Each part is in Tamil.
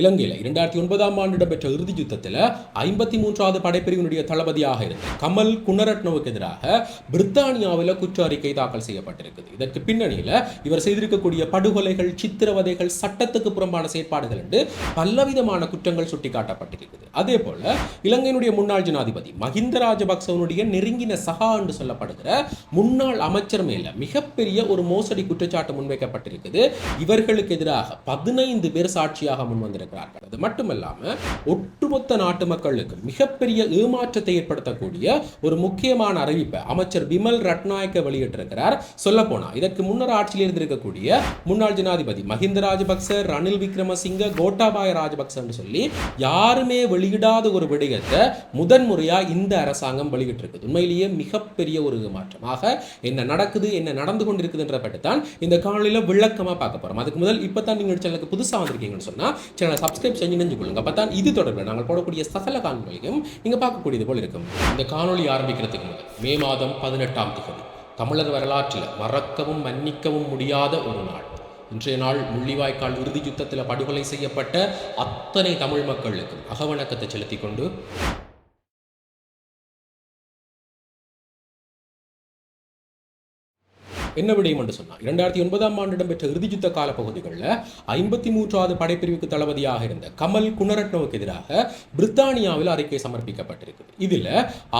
இலங்கையில் இரண்டாயிரத்தி ஒன்பதாம் ஆண்டு இடம்பெற்ற இறுதி யுத்தத்தில் ஐம்பத்தி மூன்றாவது படைப்பிரிவினுடைய தளபதியாக இருந்த கமல் குணரட்னவுக்கு எதிராக பிரித்தானியாவில் குற்ற அறிக்கை தாக்கல் செய்யப்பட்டிருக்குது. இதற்கு பின்னணியில் இவர் செய்திருக்கக்கூடிய படுகொலைகள் சித்திரவதைகள் சட்டத்துக்கு புறம்பான செயற்பாடுகள் என்று பலவிதமான குற்றங்கள் சுட்டிக்காட்டப்பட்டிருக்குது. அதே போல இலங்கையினுடைய முன்னாள் ஜனாதிபதி மஹிந்த ராஜபக்சவனுடைய நெருங்கின சகா என்று சொல்லப்படுகிற முன்னாள் அமைச்சர் மேல மிகப்பெரிய ஒரு மோசடி குற்றச்சாட்டு முன்வைக்கப்பட்டிருக்குது. இவர்களுக்கு எதிராக பதினைந்து பேர் சாட்சியாக முன்வந்து வந்திருக்கிறார்கள் அது மட்டுமல்லாம ஒட்டுமொத்த நாட்டு மக்களுக்கு மிகப்பெரிய ஏமாற்றத்தை ஏற்படுத்தக்கூடிய ஒரு முக்கியமான அறிவிப்பை அமைச்சர் விமல் ரட்நாயக்க வெளியிட்டிருக்கிறார். சொல்ல போனா இதற்கு முன்னர் ஆட்சியில் இருந்திருக்கக்கூடிய முன்னாள் ஜனாதிபதி மஹிந்த ராஜபக்ச ரணில் விக்ரமசிங்க கோட்டாபாய ராஜபக்ச என்று சொல்லி யாருமே வெளியிடாத ஒரு விடயத்தை முதன்முறையா இந்த அரசாங்கம் வெளியிட்டிருக்குது. உண்மையிலேயே மிகப்பெரிய ஒரு ஏமாற்றமாக என்ன நடக்குது என்ன நடந்து கொண்டிருக்குதுன்ற பற்றி தான் இந்த காணொலியில விளக்கமாக பார்க்க போகிறோம் அதுக்கு முதல் இப்போ தான் நீங்கள் சேனலுக்கு புதுசாக வந்திருக்கீங்கன்னு சொன்னா சேனலை சப்ஸ்கிரைப் செஞ்சு நினைஞ்சு கொள்ளுங்க அப்போ தான் இது தொடர்பில் நாங்கள் போடக்கூடிய சகல காணொலிகளையும் நீங்க பார்க்கக்கூடியது போல் இருக்கும். இந்த காணொலி ஆரம்பிக்கிறதுக்கு முதல் மே மாதம் பதினெட்டாம் தேதி தமிழர் வரலாற்றில் மறக்கவும் மன்னிக்கவும் முடியாத ஒரு நாள். இன்றைய நாள் முள்ளிவாய்க்கால் இறுதி யுத்தத்தில் படுகொலை செய்யப்பட்ட அத்தனை தமிழ் மக்களுக்கும் அகவணக்கத்தை செலுத்திக் கொண்டு என்ன விடயம் என்று சொன்னார் இரண்டாயிரத்தி ஒன்பதாம் ஆண்டு இடம்பெற்ற இறுதி கால பகுதிகளில் ஐம்பத்தி மூன்றாவது படைப்பிரிவுக்கு தளபதியாக இருந்த கமல் குணரட்னவுக்கு எதிராக பிரித்தானியாவில் அறிக்கை சமர்ப்பிக்கப்பட்டிருக்குது இதில்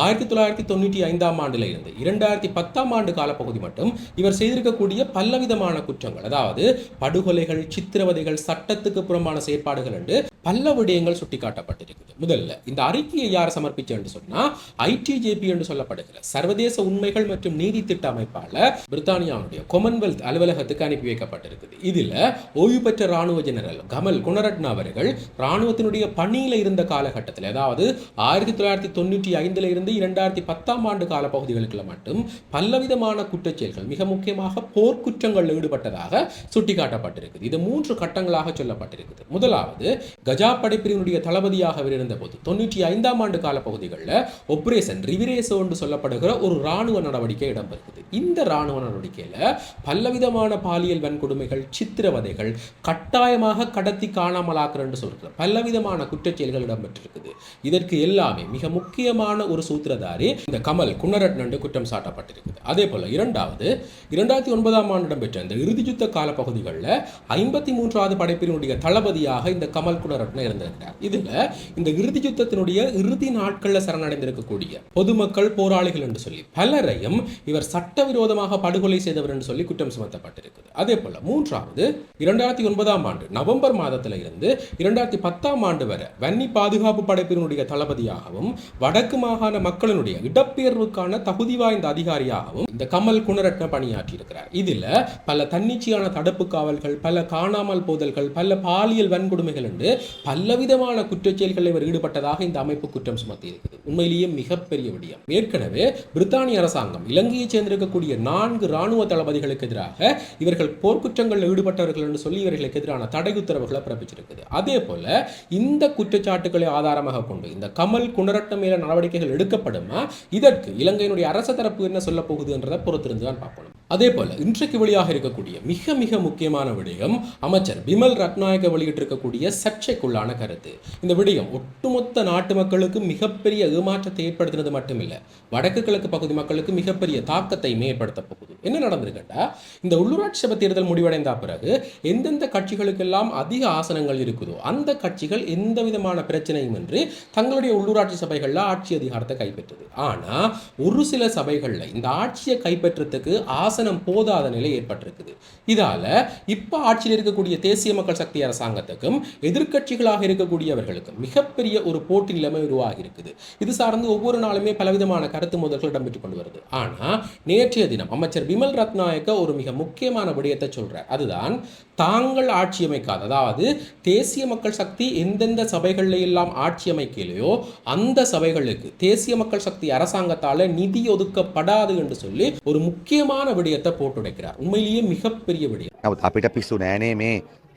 ஆயிரத்தி தொள்ளாயிரத்தி தொண்ணூற்றி ஐந்தாம் ஆண்டில் இருந்து இரண்டாயிரத்தி பத்தாம் ஆண்டு காலப்பகுதி மட்டும் இவர் செய்திருக்கக்கூடிய பலவிதமான குற்றங்கள் அதாவது படுகொலைகள் சித்திரவதைகள் சட்டத்துக்கு புறம்பான செயற்பாடுகள் என்று பல விடயங்கள் சுட்டிக்காட்டப்பட்டிருக்குது. முதல்ல இந்த அறிக்கையை யார் சமர்ப்பிச்சு என்று சொன்னா ஐடிஜேபி என்று சொல்லப்படுகிற சர்வதேச உண்மைகள் மற்றும் நீதி திட்ட அமைப்பால பிரித்தானியாவுடைய கொமன்வெல்த் அலுவலகத்துக்கு அனுப்பி வைக்கப்பட்டிருக்குது. இதுல ஓய்வு பெற்ற ராணுவ ஜெனரல் கமல் குணரட்னா அவர்கள் ராணுவத்தினுடைய பணியில இருந்த காலகட்டத்தில் அதாவது ஆயிரத்தி தொள்ளாயிரத்தி தொண்ணூற்றி ஐந்துல இருந்து இரண்டாயிரத்தி பத்தாம் ஆண்டு கால பகுதிகளுக்குள்ள மட்டும் பலவிதமான குற்றச்செயல்கள் மிக முக்கியமாக போர்க்குற்றங்களில் ஈடுபட்டதாக சுட்டிக்காட்டப்பட்டிருக்குது. இது மூன்று கட்டங்களாக சொல்லப்பட்டிருக்குது. முதலாவது கஜா படைப்பிரிவினுடைய தளபதியாக அவர் இருந்தபோது தொண்ணூற்றி ஐந்தாம் ஆண்டு கால பகுதிகளில் ஒப்ரேஷன் ரிவிரேசோ என்று சொல்லப்படுகிற ஒரு இராணுவ நடவடிக்கை இடம்பெறுகிறது. இந்த ராணுவ நடவடிக்கையில் பலவிதமான பாலியல் வன்கொடுமைகள் சித்திரவதைகள் கட்டாயமாக கடத்தி காணாமலாக்குற என்று சொல்கிற பலவிதமான குற்றச்செயல்கள் இடம்பெற்றிருக்குது. இதற்கு எல்லாமே மிக முக்கியமான ஒரு சூத்திரதாரி இந்த கமல் குணரட்ன என்று குற்றம் சாட்டப்பட்டிருக்குது. அதே போல இரண்டாவது இரண்டாயிரத்தி ஒன்பதாம் ஆண்டு இடம்பெற்ற இந்த இறுதி யுத்த கால பகுதிகளில் ஐம்பத்தி மூன்றாவது படைப்பினுடைய தளபதியாக இந்த கமல் குணர் குணரட்ன இருந்திருக்கிறார் இதுல இந்த இறுதி யுத்தத்தினுடைய இறுதி நாட்களில் சரணடைந்திருக்கக்கூடிய பொதுமக்கள் போராளிகள் என்று சொல்லி பலரையும் இவர் சட்டவிரோதமாக படுகொலை செய்தவர் என்று சொல்லி குற்றம் சுமத்தப்பட்டிருக்குது. அதே போல மூன்றாவது இரண்டாயிரத்தி ஒன்பதாம் ஆண்டு நவம்பர் மாதத்தில் இருந்து இரண்டாயிரத்தி பத்தாம் ஆண்டு வரை வன்னி பாதுகாப்பு படைப்பினுடைய தளபதியாகவும் வடக்கு மாகாண மக்களினுடைய இடப்பெயர்வுக்கான தகுதி வாய்ந்த அதிகாரியாகவும் இந்த கமல் குணரட்ன பணியாற்றி இருக்கிறார் இதுல பல தன்னிச்சையான தடுப்பு காவல்கள் பல காணாமல் போதல்கள் பல பாலியல் வன்கொடுமைகள் என்று பலவிதமான குற்றச்செயல்களில் இவர் ஈடுபட்டதாக இந்த அமைப்பு குற்றம் சுமத்தி உண்மையிலேயே மிகப்பெரிய விடயம். ஏற்கனவே பிரித்தானிய அரசாங்கம் இலங்கையைச் சேர்ந்திருக்கக்கூடிய நான்கு ராணுவ தளபதிகளுக்கு எதிராக இவர்கள் போர்க்குற்றங்களில் ஈடுபட்டவர்கள் என்று சொல்லி இவர்களுக்கு எதிரான தடை உத்தரவுகளை பிறப்பிச்சிருக்குது அதே போல இந்த குற்றச்சாட்டுகளை ஆதாரமாக கொண்டு இந்த கமல் குணரட்டம் மேல நடவடிக்கைகள் எடுக்கப்படுமா இதற்கு இலங்கையினுடைய அரச தரப்பு என்ன சொல்ல போகுதுன்றதை பொறுத்திருந்து தான் பார்க்கணும் அதே போல இன்றைக்கு வெளியாக இருக்கக்கூடிய மிக மிக முக்கியமான விடயம் அமைச்சர் பிமல் ரத்நாயக வெளியிட்டிருக்கக்கூடிய சர்ச்சைக்குள்ளான கருத்து. இந்த விடயம் ஒட்டுமொத்த நாட்டு மக்களுக்கு மிகப்பெரிய ஏமாற்றத்தை ஏற்படுத்தினது மட்டுமில்லை வடக்கு கிழக்கு பகுதி மக்களுக்கு மிகப்பெரிய தாக்கத்தை ஏற்படுத்த போகுது. என்ன நடந்திருக்கட்டா இந்த உள்ளூராட்சி சபை தேர்தல் முடிவடைந்த பிறகு எந்தெந்த கட்சிகளுக்கெல்லாம் அதிக ஆசனங்கள் இருக்குதோ அந்த கட்சிகள் எந்த விதமான பிரச்சனையும் இன்றி தங்களுடைய உள்ளூராட்சி சபைகளில் ஆட்சி அதிகாரத்தை கைப்பற்றுது. ஆனா ஒரு சில சபைகளில் இந்த ஆட்சியை கைப்பற்றுறதுக்கு ஆசை ஆசனம் போதாத நிலை ஏற்பட்டிருக்குது. இதால இப்போ ஆட்சியில் இருக்கக்கூடிய தேசிய மக்கள் சக்தி அரசாங்கத்துக்கும் எதிர்க்கட்சிகளாக இருக்கக்கூடியவர்களுக்கும் மிகப்பெரிய ஒரு போட்டி நிலைமை உருவாகி இருக்குது இது சார்ந்து ஒவ்வொரு நாளுமே பலவிதமான கருத்து முதல்கள் இடம்பெற்றுக் கொண்டு வருது. ஆனா நேற்றைய தினம் அமைச்சர் விமல் ரத்நாயக்க ஒரு மிக முக்கியமான விடயத்தை சொல்றார். அதுதான் தாங்கள் ஆட்சி அமைக்காத அதாவது தேசிய மக்கள் சக்தி எந்தெந்த சபைகளில் எல்லாம் ஆட்சி அமைக்கலையோ அந்த சபைகளுக்கு தேசிய மக்கள் சக்தி அரசாங்கத்தால நிதி ஒதுக்கப்படாது என்று சொல்லி ஒரு முக்கியமான விடயம் விடயத்தை போட்டுடைக்கிறார் உண்மையிலேயே மிகப்பெரிய விடயம் නමුත් අපිට පිස්සු නෑනේ මේ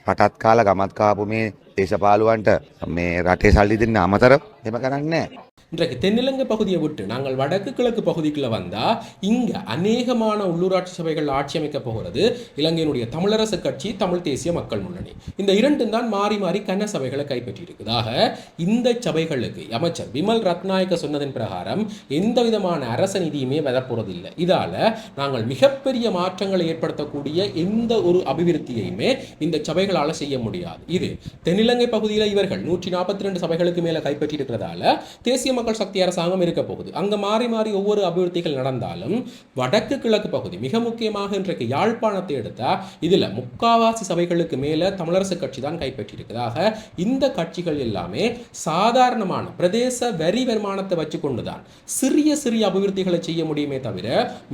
රටත් කාල ගමත් කාපු මේ දේශපාලුවන්ට මේ රටේ සල්ලි දෙන්න අමතර එම කරන්නේ නෑ. இன்றைக்கு தென்னிலங்கை பகுதியை விட்டு நாங்கள் வடக்கு கிழக்கு பகுதிக்குள்ளே வந்தால் இங்கே அநேகமான உள்ளூராட்சி சபைகள் ஆட்சி அமைக்க போகிறது. இலங்கையினுடைய தமிழரசு கட்சி தமிழ் தேசிய மக்கள் முன்னணி. இந்த இரண்டும் தான் மாறி மாறி கன்ன சபைகளை கைப்பற்றியிருக்குதாக இந்த சபைகளுக்கு அமைச்சர் விமல் ரத்நாயக்க சொன்னதன் பிரகாரம் எந்த விதமான அரச நிதியுமே வரப்போறதில்லை. இதால் நாங்கள் மிகப்பெரிய மாற்றங்களை ஏற்படுத்தக்கூடிய எந்த ஒரு அபிவிருத்தியையுமே இந்த சபைகளால் செய்ய முடியாது. இது தென்னிலங்கை பகுதியில் இவர்கள் நூற்றி நாற்பத்தி ரெண்டு சபைகளுக்கு மேலே கைப்பற்றியிருக்கிறதால தேசிய மக்கள் சக்தி அரசாங்கம் இருக்க போகுது. அங்கே மாறி மாறி ஒவ்வொரு அபிவிருத்திகள் நடந்தாலும் வடக்கு கிழக்கு பகுதி மிக முக்கியமாக இன்றைக்கு யாழ்ப்பாணத்தை எடுத்தால் இதில் முக்காவாசி சபைகளுக்கு மேலே தமிழரசு கட்சி தான் கைப்பற்றியிருக்கிறதாக இந்த கட்சிகள் எல்லாமே சாதாரணமான பிரதேச வரி வருமானத்தை வச்சு கொண்டுதான் சிறிய சிறிய அபிவிருத்திகளை செய்ய முடியுமே தவிர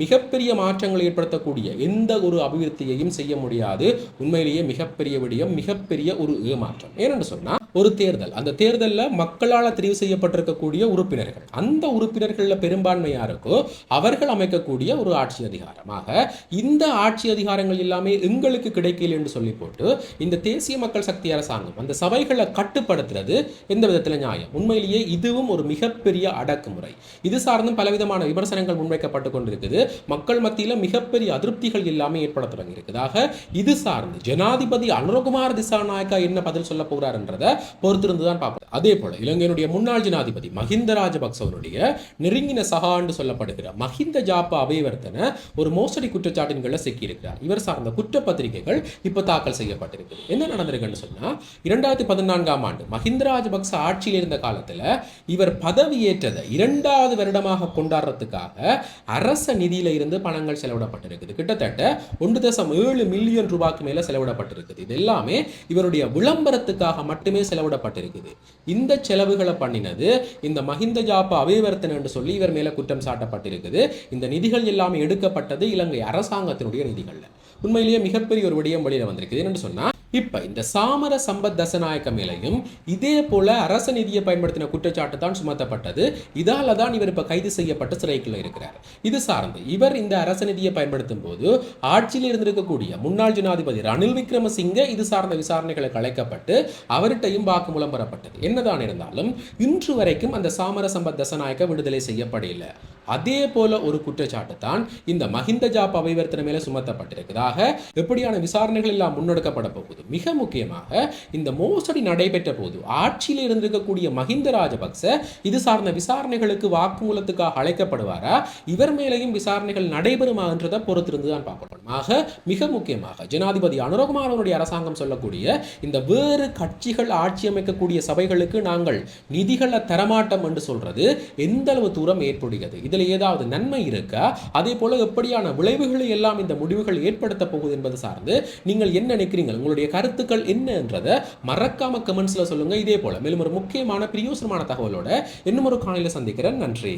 மிகப்பெரிய மாற்றங்களை ஏற்படுத்தக்கூடிய எந்த ஒரு அபிவிருத்தியையும் செய்ய முடியாது. உண்மையிலேயே மிகப்பெரிய விடயம் மிகப்பெரிய ஒரு ஏமாற்றம். ஏனென்று சொன்னால் ஒரு தேர்தல். அந்த தேர்தலில் மக்களால் தெரிவு செய்யப்பட்டிருக்கக்கூடிய உறுப்பினர்கள். அந்த உறுப்பினர்களில் பெரும்பான்மை யாருக்கோ அவர்கள் அமைக்கக்கூடிய ஒரு ஆட்சி அதிகாரமாக இந்த ஆட்சி அதிகாரங்கள் எல்லாமே எங்களுக்கு கிடைக்கல என்று சொல்லி போட்டு இந்த தேசிய மக்கள் சக்தி அரசாங்கம் அந்த சபைகளை கட்டுப்படுத்துறது எந்த விதத்தில் நியாயம்? உண்மையிலேயே இதுவும் ஒரு மிகப்பெரிய அடக்குமுறை. இது சார்ந்தும் பலவிதமான விமர்சனங்கள் முன்வைக்கப்பட்டு கொண்டிருக்குது. மக்கள் மத்தியில் மிகப்பெரிய அதிருப்திகள் எல்லாமே ஏற்பட தொடங்கி இருக்குதாக இது சார்ந்து ஜனாதிபதி அனுரகுமார் திசாநாயக்கா என்ன பதில் சொல்ல போகிறார்ன்றதை பொறுத்திருந்து தான் பார்ப்போம். அதே போல இலங்கையினுடைய முன்னாள் ஜனாதிபதி மஹிந்த மஹிந்த ராஜபக்சவனுடைய நெருங்கின சகான்னு சொல்லப்படுகிற மஹிந்த ஜாப்பா அபயவர்த்தன ஒரு மோசடி குற்றச்சாட்டின் கீழ சிக்கியிருக்கிறார். இவர் சார்ந்த குற்றப்பத்திரிகைகள் இப்போ தாக்கல் செய்யப்பட்டிருக்கு என்ன நடந்திருக்குன்னு சொன்னால் இரண்டாயிரத்தி பதினான்காம் ஆண்டு மஹிந்த ராஜபக்ச ஆட்சியில் இருந்த காலத்தில் இவர் பதவியேற்றதை இரண்டாவது வருடமாக கொண்டாடுறதுக்காக அரச நிதியில இருந்து பணங்கள் செலவிடப்பட்டிருக்குது. கிட்டத்தட்ட ஒன்று தசம் ஏழு மில்லியன் ரூபாய்க்கு மேல செலவிடப்பட்டிருக்குது. இது எல்லாமே இவருடைய விளம்பரத்துக்காக மட்டுமே செலவிடப்பட்டிருக்குது. இந்த செலவுகளை பண்ணினது இந்த மஹிந்த ஜாப்பா அபிவர்த்தன் என்று சொல்லி இவர் மேல குற்றம் சாட்டப்பட்டிருக்குது. இந்த நிதிகள் எல்லாமே எடுக்கப்பட்டது இலங்கை அரசாங்கத்தினுடைய நிதிகள்ல. உண்மையிலேயே மிகப்பெரிய ஒரு விடயம் வெளியில் வந்திருக்குது. என்னென்னு சொன்னா இப்போ இந்த சாமர சம்பத் தசநாயக்க மேலையும் இதே போல அரச நிதியை பயன்படுத்தின குற்றச்சாட்டு தான் சுமத்தப்பட்டது. இதால தான் இவர் இப்போ கைது செய்யப்பட்டு சிறைக்குள்ள இருக்கிறார். இது சார்ந்து இவர் இந்த அரச நிதியை பயன்படுத்தும் போது ஆட்சியில் இருந்திருக்கக்கூடிய முன்னாள் ஜனாதிபதி ரணில் விக்ரமசிங்க இது சார்ந்த விசாரணைகளை கலைக்கப்பட்டு அவர்கிட்டையும் வாக்குமூலம் பெறப்பட்டது. என்னதான் இருந்தாலும் இன்று வரைக்கும் அந்த சாமர சம்பத் தசநாயக்க விடுதலை செய்யப்படவில்லை அதே போல ஒரு குற்றச்சாட்டு தான் இந்த மஹிந்த ஜாப் அபிவர்த்தனை மேல சுமத்தப்பட்டிருக்கிறதாக எப்படியான விசாரணைகள் எல்லாம் முன்னெடுக்கப்பட போகுது? மிக முக்கியமாக இந்த மோசடி நடைபெற்ற போது ஆட்சியில் இருந்திருக்கக்கூடிய மஹிந்த ராஜபக்ச இது சார்ந்த விசாரணைகளுக்கு வாக்குமூலத்துக்காக அழைக்கப்படுவாரா? இவர் மேலேயும் விசாரணைகள் நடைபெறுமா என்றதை பொறுத்திருந்து தான் பார்க்கணும். ஆக மிக முக்கியமாக ஜனாதிபதி அனுரகுமாரனுடைய அரசாங்கம் சொல்லக்கூடிய இந்த வேறு கட்சிகள் ஆட்சி அமைக்கக்கூடிய சபைகளுக்கு நாங்கள் நிதிகளை தரமாட்டோம் என்று சொல்றது எந்த அளவு தூரம் ஏற்படுகிறது? இதில் ஏதாவது நன்மை இருக்கா? அதே போல எப்படியான விளைவுகளை எல்லாம் இந்த முடிவுகள் ஏற்படுத்த போகுது என்பது சார்ந்து நீங்கள் என்ன நினைக்கிறீங்க உங்களுடைய கருத்துக்கள் என்னன்றதை மறக்காம கமெண்ட்ஸில் சொல்லுங்க. இதே போல மேலும் ஒரு முக்கியமான பிரியோசனமான தகவலோட இன்னும் ஒரு காலையில் சந்திக்கிறேன். நன்றி.